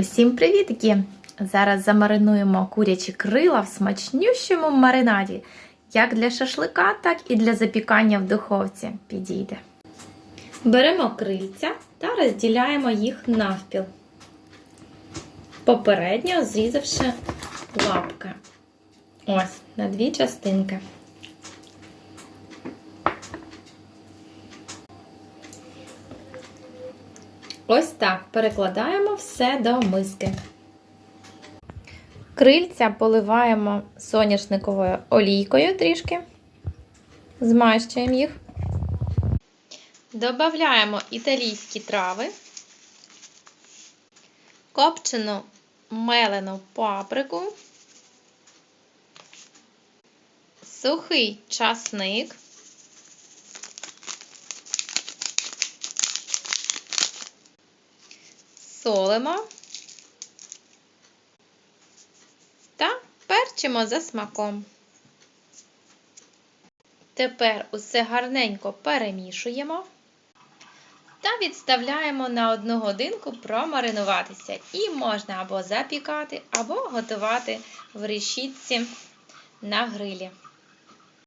Усім привітки! Зараз замаринуємо курячі крила в смачнющому маринаді. Як для шашлика, так і для запікання в духовці підійде. Беремо крильця та розділяємо їх навпіл, попередньо зрізавши лапки. Ось, на дві частинки. Ось так перекладаємо все до миски. Крильця поливаємо соняшниковою олійкою трішки, змащуємо їх. Додаємо італійські трави, копчену мелену паприку, сухий часник. Солимо та перчимо за смаком. Тепер усе гарненько перемішуємо та відставляємо на одну годинку промаринуватися. І можна або запікати, або готувати в решітці на грилі.